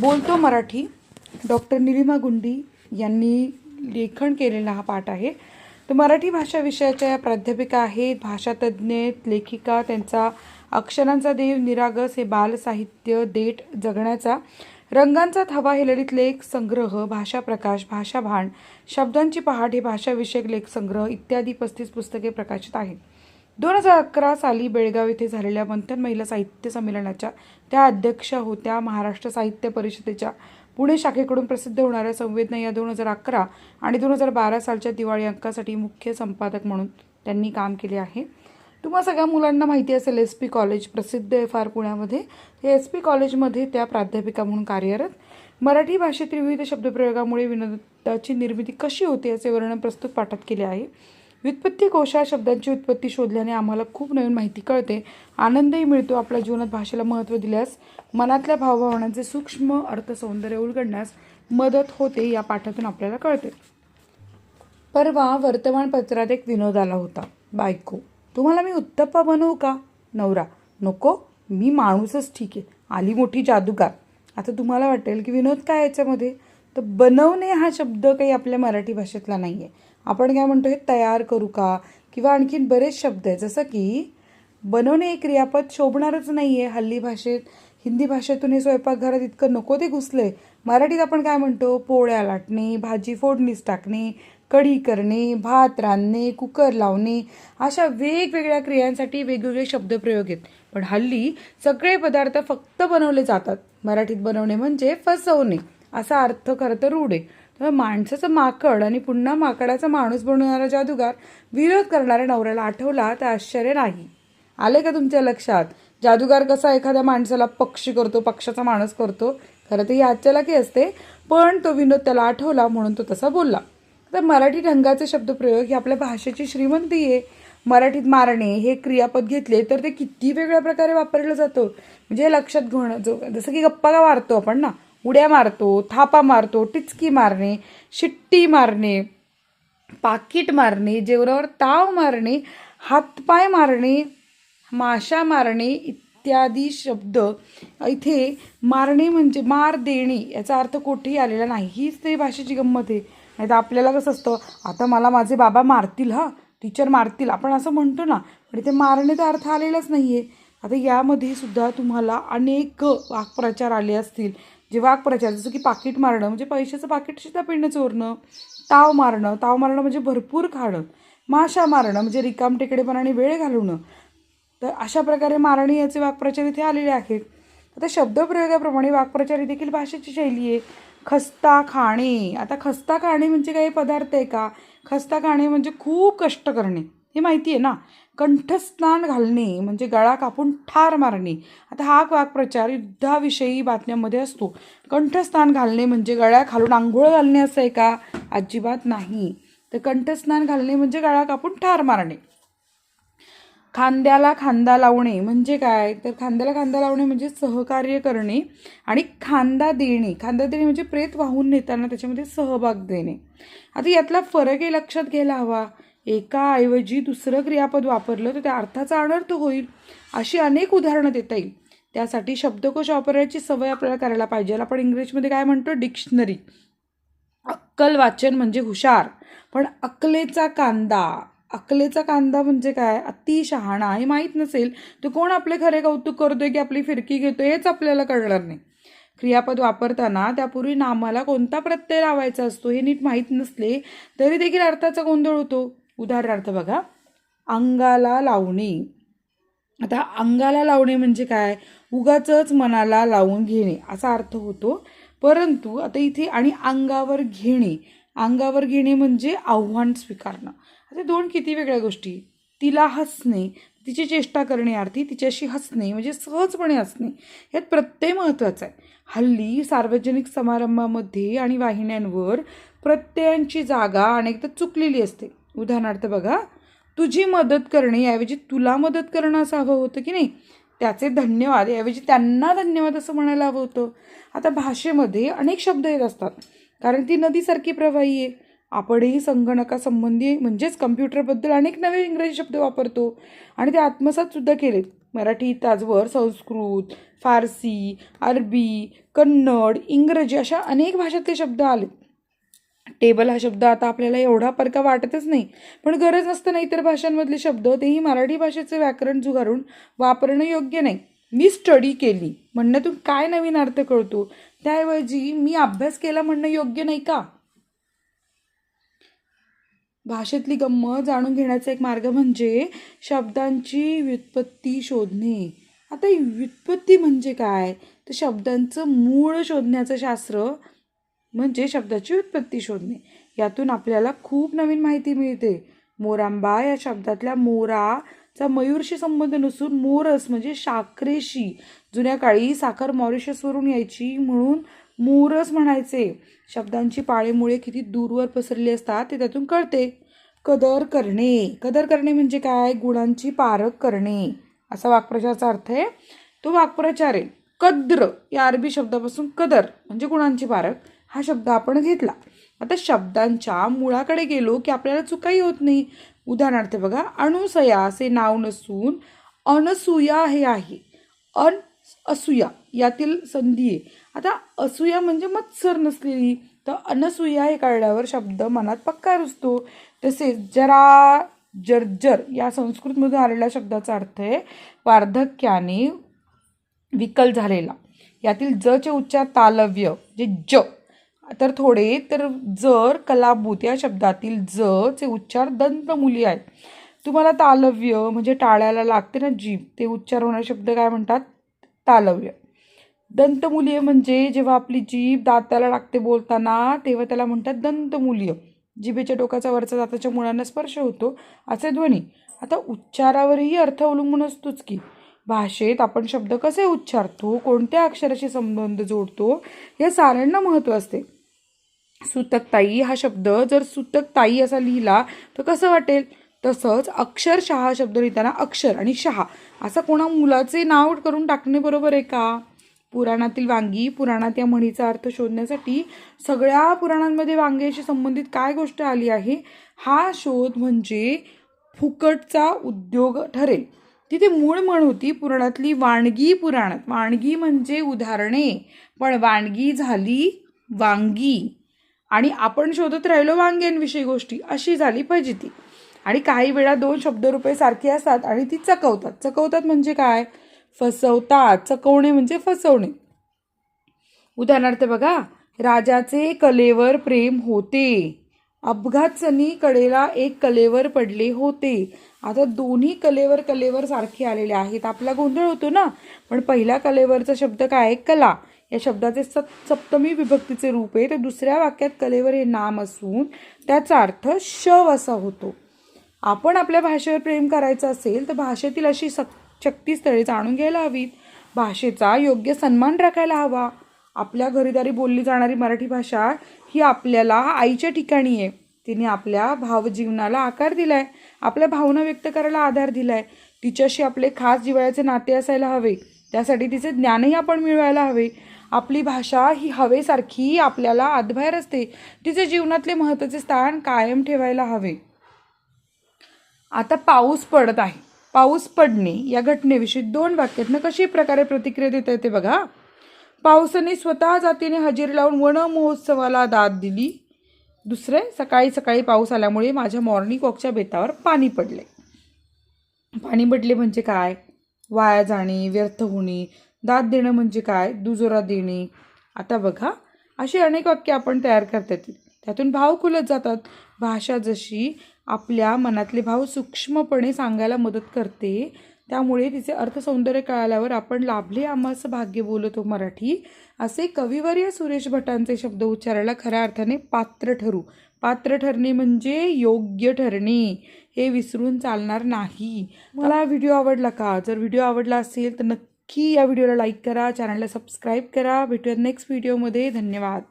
बोलतो मराठी. डॉक्टर निलिमा गुंडी यांनी लेखन केलेला हा पाठ आहे. तर मराठी भाषा विषयाच्या या प्राध्यापिका आहेत. भाषातज्ञ लेखिका त्यांचा अक्षरांचा देव निरागस हे बालसाहित्य देठ जगण्याचा रंगांचा थवा हे ललित लेख संग्रह भाषा प्रकाश भाषा भांड शब्दांची पहाट हे भाषाविषयक लेख संग्रह इत्यादी पस्तीस पुस्तके प्रकाशित आहेत. दोन हजार अकरा साली बेळगाव येथे झालेल्या मंथन महिला साहित्य संमेलनाच्या त्या अध्यक्षा होत्या महाराष्ट्र साहित्य परिषदेच्या. पुणे शाखेकडून प्रसिद्ध होणाऱ्या संवेदना या दोन हजार अकरा आणि दोन हजार बारा सालच्या दिवाळी अंकासाठी मुख्य संपादक म्हणून त्यांनी काम केले आहे. तुम्हा सगळ्या मुलांना माहिती असेल एस पी कॉलेज प्रसिद्ध आहे फार पुण्यामध्ये. हे एस पी कॉलेजमध्ये त्या प्राध्यापिका म्हणून कार्यरत. मराठी भाषेतील विविध शब्दप्रयोगामुळे विनोदाची निर्मिती कशी होते याचे वर्णन प्रस्तुत पाठात केले आहे. व्युत्पत्ती कोशा शब्दांची उत्पत्ती शोधल्याने आम्हाला खूप नवीन माहिती कळते. आनंदही मिळतो आपल्या जीवनात भाषेला महत्त्व दिल्यास. मनातल्या भावभावनांचे सूक्ष्म अर्थसौंदर्य उलगडण्यास मदत होते या पाठातून आपल्याला कळते. परवा वर्तमानपत्रात एक विनोद आला होता. बायको तुम्हाला मी उत्तप्पा बनवू का? नवरा नको मी माणूसच ठीक. आहे आली मोठी जादूगार. आता तुम्हाला वाटेल की विनोद काय याच्यामध्ये? तर बनवणे हा शब्द काही आपल्या मराठी भाषेतला नाही आहे आपण काय म्हणतो हे तयार करू का? किंवा आणखीन बरेच शब्द आहेत. जसं की बनवणे हे क्रियापद शोभणारच नाही आहे हल्ली भाषेत हिंदी भाषेतून हे स्वयंपाकघरात इतकं नको ते घुसले मराठीत आपण काय म्हणतो पोळ्या लाटणे भाजी फोडणीस टाकणे कढी करणे भात रांधणे कुकर लावणे अशा वेगवेगळ्या क्रियांसाठी वेगवेगळे शब्दप्रयोग आहेत. पण हल्ली सगळे पदार्थ फक्त बनवले जातात. मराठीत बनवणे म्हणजे फसवणे. असा अर्थ खरं तर रूढ आहे. तर माणसाचं माकड आणि पुन्हा माकडाचा माणूस बनवणारा जादूगार विरोध करणाऱ्या नवऱ्याला आठवला तर आश्चर्य नाही. आले का तुमच्या लक्षात? जादूगार कसा एखाद्या माणसाला पक्षी करतो पक्षाचा माणूस करतो? खरं तर ही आजच्यालाकी असते. पण तो विनोद त्याला आठवला म्हणून तो तसा बोलला. तर मराठी ढंगाचे शब्दप्रयोग ही आपल्या भाषेची श्रीमंती आहे. मराठीत मारणे हे क्रियापद घेतले तर ते किती वेगळ्या प्रकारे वापरलं जातं? म्हणजे हे लक्षात घेणं जो जसं की गप्पा का मारतो आपण ना? उड्या मारतो थापा मारतो टिचकी मारणे शिट्टी मारणे पाकिट मारणे जेवणावर ताव मारणे हातपाय मारणे माशा मारणे इत्यादी शब्द इथे मारणे म्हणजे मार देणे याचा अर्थ कुठेही आलेला नाही. हीच ते भाषेची गंमत आहे. नाही तर आपल्याला कसं असतं आता मला माझे बाबा मारतील हां? टीचर मारतील आपण असं म्हणतो ना पण इथे मारण्याचा अर्थ आलेलाच नाही आहे आता यामध्ये सुद्धा तुम्हाला अनेक वाक्प्रचार आले असतील. जे वाक्प्रचार जसं की पाकिट मारणं म्हणजे पैशाचं पाकिट सुद्धा चोरणं ताव मारणं ताव मारणं म्हणजे भरपूर खाणं माशा मारणं म्हणजे रिकाम टेकडेपणाने वेळ घालवणं. तर अशा प्रकारे मारणी याचे वाक्प्रचार इथे आलेले आहेत. आता शब्दप्रयोगाप्रमाणे वाक्प्रचार देखील भाषेची शैली आहे. खस्ता खाणे. आता खस्ता खाणे म्हणजे काही पदार्थ आहे का? खस्ता खाणे म्हणजे खूप कष्ट करणे. हे माहिती आहे ना? कंठस्नान घालणे म्हणजे गळा कापून ठार मारणे. आता हा वाक्प्रचार युद्धाविषयी बातम्यांमध्ये असतो. कंठस्नान घालणे म्हणजे गळ्या खालून आंघोळ घालणे असं आहे का? अजिबात नाही. तर कंठस्नान घालणे म्हणजे गळा कापून ठार मारणे. खांद्याला खांदा लावणे म्हणजे काय? तर खांद्याला खांदा लावणे म्हणजे सहकार्य करणे आणि खांदा देणे. खांदा देणे म्हणजे प्रेत वाहून नेताना त्याच्यामध्ये सहभाग देणे. आता यातला फरकही लक्षात घ्यायला हवा. एकाऐवजी दुसरं क्रियापद वापरलं तर त्या अर्थाचा अनर्थ होईल अशी अनेक उदाहरणं देता येईल. त्यासाठी शब्दकोश वापरायची सवय आपल्याला करायला पाहिजे. आपण इंग्लिशमध्ये काय म्हणतो? डिक्शनरी. अक्कल वाचन म्हणजे हुशार. पण अकलेचा कांदा अकलेचा कांदा म्हणजे काय? अति शहाणा हे माहीत नसेल तर कोण आपले खरे कौतुक करतोय की आपली फिरकी घेतोय हेच आपल्याला कळणार नाही. क्रियापद वापरताना त्यापूर्वी नामाला कोणता प्रत्यय लावायचा असतो हे नीट माहीत नसले तरी देखील अर्थाचा गोंधळ होतो. उदाहरणार्थ बघा अंगाला लावणे. आता अंगाला लावणे म्हणजे काय? उगाच मनाला लावून घेणे असा अर्थ होतो. परंतु आता इथे आणि अंगावर घेणे. अंगावर घेणे म्हणजे आव्हान स्वीकारणं. आता दोन किती वेगळ्या गोष्टी? तिला हसणे तिची चेष्टा करणे अर्थी तिच्याशी हसणे म्हणजे सहजपणे हसणे यात प्रत्यय महत्त्वाचा आहे. हल्ली सार्वजनिक समारंभामध्ये आणि वाहिन्यांवर प्रत्ययांची जागा अनेकदा चुकलेली असते. उदाहरणार्थ बघा तुझी मदत करणे याऐवजी तुला मदत करणं असं हवं होतं की नाही? त्याचे धन्यवाद याऐवजी त्यांना धन्यवाद असं म्हणायला हवं होतं. आता भाषेमध्ये अनेक शब्द येत असतात कारण ती नदीसारखी प्रवाही आहे. आपणही संगणकासंबंधी म्हणजेच कम्प्युटरबद्दल अनेक नवे इंग्रजी शब्द वापरतो आणि ते आत्मसातसुद्धा केलेत. मराठी त्याचवर संस्कृत फारसी अरबी कन्नड इंग्रजी अशा अनेक भाषातले शब्द आलेत. टेबल हा शब्द आता आपल्याला एवढा परका वाटतच नाही. पण गरज नसताना इतर भाषांमधले शब्द तेही मराठी भाषेचे व्याकरण जुगारून वापरणं योग्य नाही. मी स्टडी केली. म्हणण्यातून काय नवीन अर्थ कळतो? त्याऐवजी मी अभ्यास केला म्हणणं योग्य नाही का? भाषेतली गंमत जाणून घेण्याचा एक मार्ग म्हणजे शब्दांची व्युत्पत्ती शोधणे. आता व्युत्पत्ती म्हणजे काय? तर शब्दांचं मूळ शोधण्याचं शास्त्र म्हणजे शब्दाची उत्पत्ती शोधणे. यातून आपल्याला खूप नवीन माहिती मिळते. मोरांबा या शब्दातल्या मोराचा मयूरशी संबंध नसून मोरस म्हणजे साखरेशी जुन्या काळी साखर मॉरिशसवरून यायची म्हणून मोरस म्हणायचे. शब्दांची पाळेमुळे किती दूरवर पसरली असतात ते त्यातून कळते. कदर करणे. कदर करणे म्हणजे काय? गुणांची पारख करणे. असा वाक्प्रचाराचा अर्थ आहे. तो वाक्प्रचार आहे. कद्र. या अरबी शब्दापासून कदर म्हणजे गुणांची पारख. हा शब्द आपण घेतला. आता शब्दांच्या मुळाकडे गेलो की आपल्याला चुकाही होत नाही. उदाहरणार्थ बघा अणुसया असे नाव नसून अनसूया हे आहे. अन असूया यातील संधी आहे. आता असूया म्हणजे मत्सर नसलेली. तर अनसूया हे काढल्यावर शब्द मनात पक्का रुजतो. तसेच जरा जर्जर या संस्कृतमधून आलेल्या शब्दाचा अर्थ आहे वार्धक्याने विकल झालेला यातील जचे उच्चार तालव्य जे ज तर थोडे तर जर कलाभूत या शब्दातील ज चे उच्चार दंतमुली आहेत. तुम्हाला तालव्य म्हणजे टाळ्याला लागते ना जीभ ते उच्चार होणारे शब्द काय म्हणतात? तालव्य. दंतमुलीय म्हणजे जेव्हा आपली जीभ दाताला लागते बोलताना तेव्हा त्याला म्हणतात दंतमुलीय जिभेच्या टोकाचा वरचा दाताच्या मुळांना स्पर्श होतो असे ध्वनी. आता उच्चारावरही अर्थ अवलंबून असतोच की. भाषेत आपण शब्द कसे उच्चारतो कोणत्या अक्षराशी संबंध जोडतो या साऱ्यांना महत्त्व असते. सुतकताई हा शब्द जर सुतकताई असा लिहिला तर कसं वाटेल? तसंच अक्षरशः हा शब्द लिहिताना अक्षर आणि शहा असं कोणा मुलाचे नाव करून टाकणे बरोबर आहे का? पुराणातील वांगी पुराणात या म्हणीचा अर्थ शोधण्यासाठी सगळ्या पुराणांमध्ये वांग्याशी संबंधित काय गोष्ट आली आहे? हा शोध म्हणजे फुकटचा उद्योग ठरेल. तिथे मूळ म्हण होती पुराणातली वाणगी पुराणात. वाणगी म्हणजे उदाहरणे पण वाणगी झाली वांगी. आणि आपण शोधत राहिलो वांग्यांविषयी गोष्टी अशी झाली फजिती आणि काही वेळा दोन शब्द रुपये सारखे असतात आणि ती चकवतात. चकवतात म्हणजे काय? फसवतात. चकवणे म्हणजे फसवणे. उदाहरणार्थ बघा राजाचे कलेवर प्रेम होते. अपघात सनी कडेला एक कलेवर पडले होते. आता दोन्ही कलेवर कलेवर सारखे आलेले आहेत. आपला गोंधळ होतो ना. पण पहिल्या कलेवरचा शब्द काय? आहे कला. या शब्दाचे सत सप्तमी विभक्तीचे रूप आहे. तर दुसऱ्या वाक्यात कलेवर हे नाम असून त्याचा अर्थ शव असा होतो. आपण आपल्या भाषेवर प्रेम करायचं असेल तर भाषेतील अशी सक शक्तीस्थळे जाणून घ्यायला हवीत. भाषेचा योग्य सन्मान राखायला हवा. आपल्या घरीदारी बोलली जाणारी मराठी भाषा ही आपल्याला आईच्या ठिकाणी आहे. तिने आपल्या भावजीवनाला आकार दिला आहे आपल्या भावना व्यक्त करायला आधार दिलाय. तिच्याशी आपले खास जिवाळ्याचे नाते असायला हवे. त्यासाठी तिचे ज्ञानही आपण मिळवायला हवे. आपली भाषा ही हवेसारखी आपल्याला आतबाहेर असते. तिचे जीवनातले महत्त्वाचे स्थान कायम ठेवायला हवे. आता पाऊस पडत आहे. पाऊस पडणे या घटनेविषयी दोन वाक्यातनं कशी प्रकारे प्रतिक्रिया देता येते बघा. पावसाने स्वतः जातीने हजेरी लावून वन महोत्सवाला दाद दिली. दुसरे सकाळी सकाळी पाऊस आल्यामुळे माझ्या मॉर्निंग वॉकच्या बेतावर पाणी पडले. पाणी पडले म्हणजे काय? वाया जाणे व्यर्थ होणे दाद देणं म्हणजे काय? दुजोरा देणे. आता बघा अशी अनेक वाक्य आपण तयार करता येतील. त्यातून भाव खुलत जातात. भाषा जशी आपल्या मनातले भाव सूक्ष्मपणे सांगायला मदत करते त्यामुळे तिचे अर्थसौंदर्य कळाल्यावर आपण लाभले आम्हाचं भाग्य बोलतो मराठी. असे कविवर्य सुरेश भटांचे शब्द उच्चारायला खऱ्या अर्थाने पात्र ठरू. पात्र ठरणे म्हणजे योग्य ठरणे. हे विसरून चालणार नाही. मला व्हिडिओ आवडला का? जर व्हिडिओ आवडला असेल तर नक्की या व्हिडिओला लाईक करा चॅनलला सबस्क्राईब करा. भेटूया नेक्स्ट व्हिडिओमध्ये धन्यवाद.